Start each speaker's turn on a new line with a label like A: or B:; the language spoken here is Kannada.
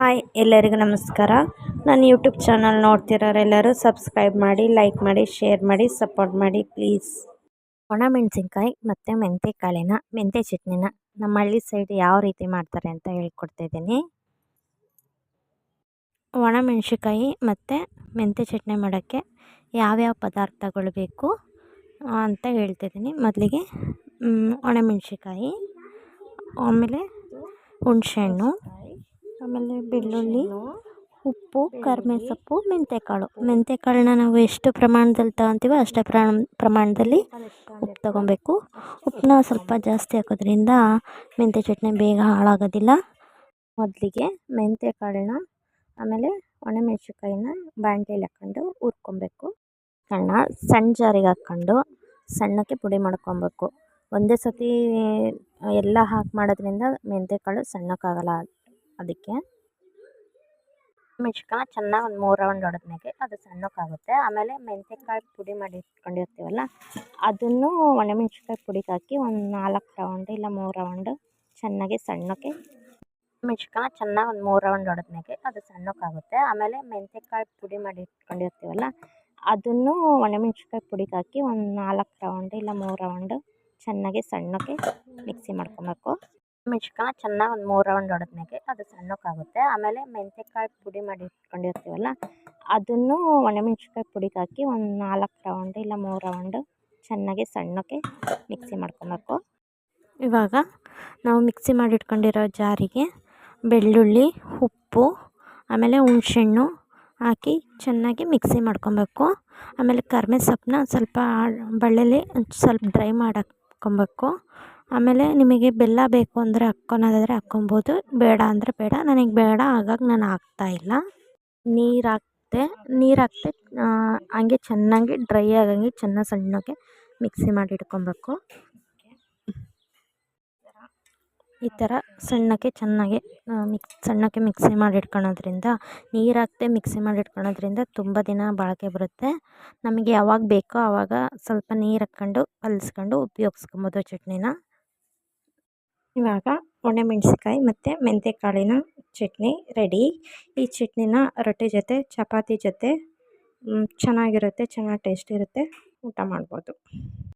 A: ಹಾಯ್, ಎಲ್ಲರಿಗೂ ನಮಸ್ಕಾರ. ನನ್ನ ಯೂಟ್ಯೂಬ್ ಚಾನಲ್ ನೋಡ್ತಿರೋರೆಲ್ಲರೂ ಸಬ್ಸ್ಕ್ರೈಬ್ ಮಾಡಿ ಲೈಕ್ ಮಾಡಿ ಶೇರ್ ಮಾಡಿ ಸಪೋರ್ಟ್ ಮಾಡಿ ಪ್ಲೀಸ್
B: ಒಣಮೆಣಸಿನ್ಕಾಯಿ ಮತ್ತು ಮೆಂತೆ ಕಾಳಿನ, ಮೆಂತ್ಯ ಚಟ್ನಿನ ನಮ್ಮ ಹಳ್ಳಿ ಸೈಡ್ ಯಾವ ರೀತಿ ಮಾಡ್ತಾರೆ ಅಂತ ಹೇಳ್ಕೊಡ್ತಾಯಿದ್ದೀನಿ ಒಣಮೆಣ್ಸಿನ್ಕಾಯಿ ಮತ್ತು ಮೆಂತ್ಯ ಚಟ್ನಿ ಮಾಡೋಕ್ಕೆ ಯಾವ್ಯಾವ ಪದಾರ್ಥಗಳು ಬೇಕು ಅಂತ ಹೇಳ್ತಿದ್ದೀನಿ. ಮೊದಲಿಗೆ ಒಣಮೆಣ್ಸಿನ್ಕಾಯಿ ಆಮೇಲೆ ಹುಣಸೆಹಣ್ಣು ಆಮೇಲೆ ಬೆಳ್ಳುಳ್ಳಿ ಉಪ್ಪು ಕರ್ಮೆ ಸೊಪ್ಪು ಮೆಂತ್ಯಕಾಳು ಮೆಂತ್ಯಕಾಳನ್ನ ನಾವು ಎಷ್ಟು ಪ್ರಮಾಣದಲ್ಲಿ ತಗೊತೀವೋ ಅಷ್ಟೇ ಪ್ರಮಾಣ ಪ್ರಮಾಣದಲ್ಲಿ ಉಪ್ಪು ತಗೊಬೇಕು. ಉಪ್ಪನ್ನ ಸ್ವಲ್ಪ ಜಾಸ್ತಿ ಹಾಕೋದ್ರಿಂದ ಮೆಂತ್ಯ ಚಟ್ನಿ ಬೇಗ ಹಾಳಾಗೋದಿಲ್ಲ. ಮೊದಲಿಗೆ ಮೆಂತ್ಯ ಕಾಳನ್ನ ಆಮೇಲೆ ಒಣಮೆಣ್ಸಿನ್ಕಾಯಿನ ಬಾಣಲೆಯಲ್ಲಿ ಹಾಕ್ಕೊಂಡು ಹುರ್ಕೊಬೇಕು. ಸಣ್ಣ ಸಣ್ಣ ಜಾರಿಗೆ ಹಾಕ್ಕೊಂಡು ಸಣ್ಣಕ್ಕೆ ಪುಡಿ ಮಾಡ್ಕೊಬೇಕು. ಒಂದೇ ಸತಿ ಎಲ್ಲ ಹಾಕಿ ಮಾಡೋದ್ರಿಂದ ಮೆಂತ್ಯಕಾಳು ಸಣ್ಣಕ್ಕಾಗಲ್ಲ. ಅದಕ್ಕೆ ಮೆಣ್ಸಿನ್ಕಾಯಿ ಚೆನ್ನಾಗಿ ಒಂದು ಮೂರು ರೌಂಡ್ ಹೊಡೆದ್ಮೇಲೆ ಅದು ಸಣ್ಣಕ್ಕಾಗುತ್ತೆ. ಆಮೇಲೆ ಮೆಂತ್ಯಕಾಳು ಪುಡಿ ಮಾಡಿ ಇಟ್ಕೊಂಡಿರ್ತೀವಲ್ಲ, ಅದನ್ನು ಒಣಮೆಣ್ಸಿನ್ಕಾಯಿ ಪುಡಿಗೆ ಹಾಕಿ ಒಂದು ನಾಲ್ಕು ರೌಂಡ್ ಇಲ್ಲ ಮೂರು ರೌಂಡ್ ಚೆನ್ನಾಗಿ ಸಣ್ಣಕ್ಕೆ ಮೆಣ್ಸಿನ್ಕಾಯಿ ಚೆನ್ನಾಗಿ ಒಂದು ಮೂರು ರೌಂಡ್ ಹೊಡೆದ್ಮೇಲೆ ಅದು ಸಣ್ಣಕ್ಕಾಗುತ್ತೆ. ಆಮೇಲೆ ಮೆಂತ್ಯಕಾಳು ಪುಡಿ ಮಾಡಿ ಇಟ್ಕೊಂಡಿರ್ತೀವಲ್ಲ, ಅದನ್ನು ಒಣಮೆಣ್ಸಿನ್ಕಾಯಿ ಪುಡಿಗೆ ಹಾಕಿ ಒಂದು ನಾಲ್ಕು ರೌಂಡ್ ಇಲ್ಲ ಮೂರು ರೌಂಡ್ ಚೆನ್ನಾಗಿ ಸಣ್ಣಕ್ಕೆ ಮಿಕ್ಸಿ ಮಾಡ್ಕೊಬೇಕು. ಮೆಣ್ಸಿನ್ಕಾಯಿ ಚೆನ್ನಾಗಿ ಒಂದು ಮೂರು ರೌಂಡ್ ಹೊಡೆದ್ಮೇಲೆ ಅದು ಸಣ್ಣಕ್ಕಾಗುತ್ತೆ. ಆಮೇಲೆ ಮೆಂತ್ಯಕಾಳು ಪುಡಿ ಮಾಡಿ ಇಟ್ಕೊಂಡಿರ್ತೀವಲ್ಲ, ಅದನ್ನು ಒಣಮೆಣ್ಸಿನ್ಕಾಯಿ ಪುಡಿಗೆ ಹಾಕಿ ಒಂದು ನಾಲ್ಕು ರೌಂಡ್ ಇಲ್ಲ ಮೂರು ರೌಂಡು ಚೆನ್ನಾಗಿ ಸಣ್ಣಕ್ಕೆ ಮಿಕ್ಸಿ ಮಾಡ್ಕೊಬೇಕು. ಇವಾಗ ನಾವು ಮಿಕ್ಸಿ ಮಾಡಿಟ್ಕೊಂಡಿರೋ ಜಾರಿಗೆ ಬೆಳ್ಳುಳ್ಳಿ, ಉಪ್ಪು, ಆಮೇಲೆ ಹುಣ್ಸೆಹಣ್ಣು ಹಾಕಿ ಚೆನ್ನಾಗಿ ಮಿಕ್ಸಿ ಮಾಡ್ಕೊಬೇಕು. ಆಮೇಲೆ ಕರ್ಮೆ ಸೊಪ್ಪನ್ನ ಸ್ವಲ್ಪ ಬಳ್ಳಿಲಿ ಸ್ವಲ್ಪ ಡ್ರೈ ಮಾಡಿ ಹಾಕ್ಕೊಬೇಕು ಆಮೇಲೆ ನಿಮಗೆ ಬೆಲ್ಲ ಬೇಕು ಅಂದರೆ ಹಾಕ್ಕೊಳೋದಾದರೆ ಹಾಕ್ಕೊಬೋದು ಬೇಡ ಅಂದರೆ ಬೇಡ. ನನಗೆ ಬೇಡ ಹಾಗಾಗಿ ನಾನು ಹಾಕ್ತಾಯಿಲ್ಲ ನೀರು ಹಾಕ್ದೆ ನೀರು ಹಾಕ್ದೆ ಹಂಗೆ ಚೆನ್ನಾಗಿ ಡ್ರೈ ಆಗಂಗೆ ಚೆನ್ನಾಗಿ ಸಣ್ಣಗೆ ಮಿಕ್ಸಿ ಮಾಡಿ ಇಟ್ಕೊಬೇಕು. ಈ ಥರ ಸಣ್ಣಕ್ಕೆ ಚೆನ್ನಾಗಿ ಮಿಕ್ಸ್ ಸಣ್ಣಕ್ಕೆ ಮಿಕ್ಸಿ ಮಾಡಿ ಇಟ್ಕೊಳೋದ್ರಿಂದ, ನೀರು ಹಾಕ್ದೆ ಮಿಕ್ಸಿ ಮಾಡಿ ಇಟ್ಕೊಳೋದ್ರಿಂದ ತುಂಬ ದಿನ ಬಾಳಿಕೆ ಬರುತ್ತೆ. ನಮಗೆ ಯಾವಾಗ ಬೇಕೋ ಆವಾಗ ಸ್ವಲ್ಪ ನೀರು ಹಾಕ್ಕೊಂಡು, ಕಲಸ್ಕೊಂಡು ಉಪಯೋಗಿಸ್ಕೊಬೋದು ಚಟ್ನಿನ. ಇವಾಗ ಒಣಮೆಣ್ಸಿನ್ಕಾಯಿ ಮತ್ತು ಮೆಂತ್ಯ ಕಾಳಿನ ಚಟ್ನಿ ರೆಡಿ ಈ ಚಟ್ನಿನ ರೊಟ್ಟಿ ಜೊತೆ, ಚಪಾತಿ ಜೊತೆ ಚೆನ್ನಾಗಿರುತ್ತೆ, ಚೆನ್ನಾಗಿ ಟೇಸ್ಟ್ ಇರುತ್ತೆ. ಊಟ ಮಾಡ್ಬೋದು.